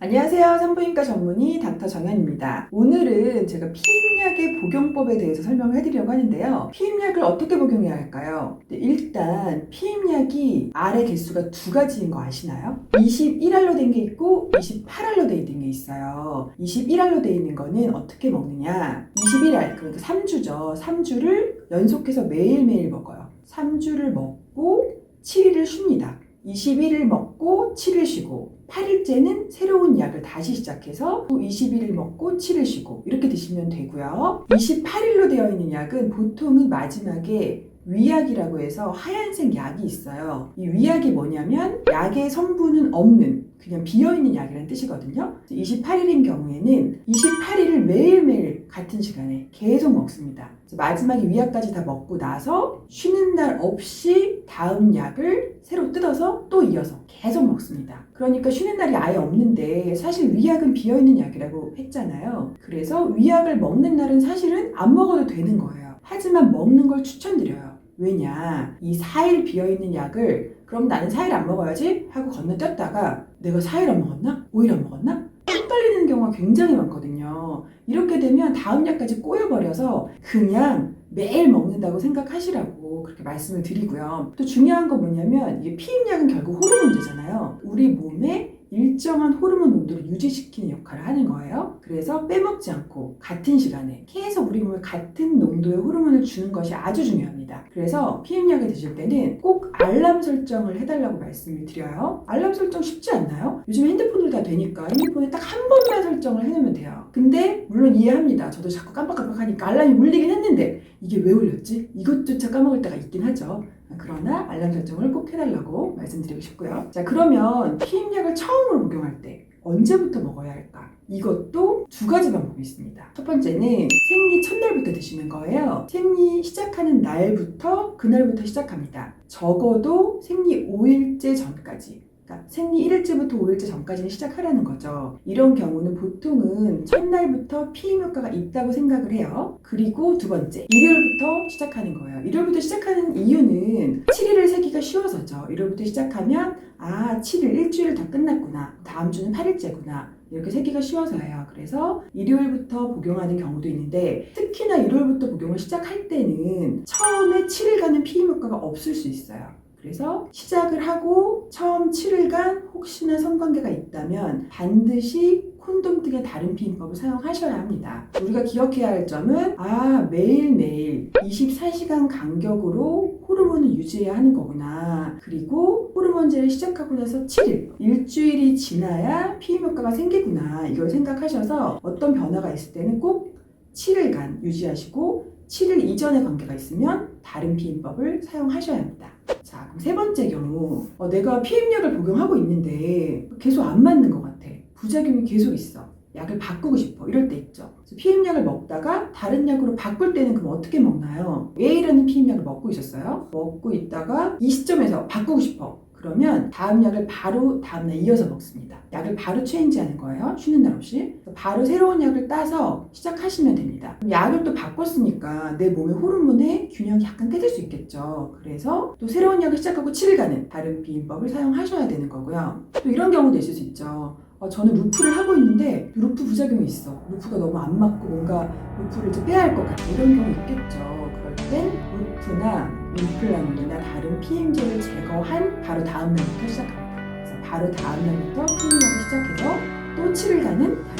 안녕하세요. 산부인과 전문의 닥터 정현입니다. 오늘은 제가 피임약의 복용법에 대해서 설명을 해드리려고 하는데요. 피임약을 어떻게 복용해야 할까요? 네, 일단 피임약이 알의 개수가 두 가지인 거 아시나요? 21알로 된 게 있고 28알로 돼 있는 게 있어요. 21알로 돼 있는 거는 어떻게 먹느냐? 21알 그러니까 3주죠. 3주를 연속해서 매일매일 먹어요. 3주를 먹고 7일을 쉽니다. 21일 먹고 7일 쉬고 8일째는 새로운 약을 다시 시작해서 또 21일 먹고 7일 쉬고 이렇게 드시면 되고요. 28일로 되어 있는 약은 보통은 마지막에 위약이라고 해서 하얀색 약이 있어요. 이 위약이 뭐냐면 약의 성분은 없는 그냥 비어있는 약이라는 뜻이거든요. 28일인 경우에는 28일을 매일매일 같은 시간에 계속 먹습니다. 마지막에 위약까지 다 먹고 나서 쉬는 날 없이 다음 약을 새로 뜯어서 또 이어서 계속 먹습니다. 그러니까 쉬는 날이 아예 없는데 사실 위약은 비어있는 약이라고 했잖아요. 그래서 위약을 먹는 날은 사실은 안 먹어도 되는 거예요. 하지만 먹는 걸 추천드려요. 왜냐? 이 4일 비어있는 약을 그럼 나는 4일 안 먹어야지 하고 건너뛰었다가 내가 4일 안 먹었나? 5일 안 먹었나? 뚝 떨리는 경우가 굉장히 많거든요. 이렇게 되면 다음 약까지 꼬여버려서 그냥 매일 먹는다고 생각하시라고 그렇게 말씀을 드리고요. 또 중요한 건 뭐냐면 이게 피임약은 결국 호르몬제잖아요. 우리 몸에 일정한 호르몬 농도를 유지시키는 역할을 하는 거예요. 그래서 빼먹지 않고 같은 시간에 계속 우리 몸에 같은 농도의 호르몬을 주는 것이 아주 중요합니다. 그래서 피임약을 드실 때는 꼭 알람 설정을 해달라고 말씀을 드려요. 알람 설정 쉽지 않나요? 요즘 핸드폰으로 다 되니까 핸드폰에 딱 한 번만 설정을 해놓으면 돼요. 근데 물론 이해합니다. 저도 자꾸 깜빡깜빡하니까 알람이 울리긴 했는데 이게 왜 울렸지? 이것조차 까먹을 때가 있긴 하죠. 그러나 알람 설정을 꼭 해달라고 말씀드리고 싶고요. 자, 그러면 피임약을 처음으로 복용할 때 언제부터 먹어야 할까? 이것도 두 가지 방법이 있습니다. 첫 번째는 생리 첫날부터 드시는 거예요. 생리 시작하는 날부터 그날부터 시작합니다. 적어도 생리 5일째 전까지. 그러니까 생리 1일째부터 5일째 전까지는 시작하라는 거죠. 이런 경우는 보통은 첫날부터 피임 효과가 있다고 생각을 해요. 그리고 두 번째, 일요일부터 시작하는 거예요. 일요일부터 시작하는 이유는 7일을 세기가 쉬워서죠. 일요일부터 시작하면 아, 7일 일주일 다 끝났구나. 다음 주는 8일째구나. 이렇게 세기가 쉬워서예요. 그래서 일요일부터 복용하는 경우도 있는데 특히나 일요일부터 복용을 시작할 때는 처음에 7일간은 피임 효과가 없을 수 있어요. 그래서 시작을 하고 처음 7일간 혹시나 성관계가 있다면 반드시 콘돔 등의 다른 피임법을 사용하셔야 합니다. 우리가 기억해야 할 점은 아 매일매일 24시간 간격으로 호르몬을 유지해야 하는 거구나. 그리고 호르몬제를 시작하고 나서 7일, 일주일이 지나야 피임 효과가 생기구나. 이걸 생각하셔서 어떤 변화가 있을 때는 꼭 7일간 유지하시고 7일 이전의 관계가 있으면 다른 피임법을 사용하셔야 합니다. 자, 그럼 세 번째 경우 어, 내가 피임약을 복용하고 있는데 계속 안 맞는 것 같아. 부작용이 계속 있어. 약을 바꾸고 싶어. 이럴 때 있죠. 피임약을 먹다가 다른 약으로 바꿀 때는 그럼 어떻게 먹나요? A라는 피임약을 먹고 있었어요. 먹고 있다가 이 시점에서 바꾸고 싶어. 그러면 다음 약을 바로 다음날 이어서 먹습니다. 약을 바로 체인지하는 거예요. 쉬는 날 없이. 바로 새로운 약을 따서 시작하시면 됩니다. 약을 또 바꿨으니까 내 몸의 호르몬의 균형이 약간 깨질 수 있겠죠. 그래서 또 새로운 약을 시작하고 7일간은 다른 비임법을 사용하셔야 되는 거고요. 또 이런 경우도 있을 수 있죠. 어, 저는 루프를 하고 있는데 루프 부작용이 있어. 루프가 너무 안 맞고 뭔가 루프를 이제 빼야 할 것 같아. 이런 경우 있겠죠. 그럴 땐 루프나 임플란트나 다른 피임제를 제거한 바로 다음 날부터 시작합니다. 그래서 바로 다음 날부터 피임약을 시작해서 또 7일간은 다른 비법을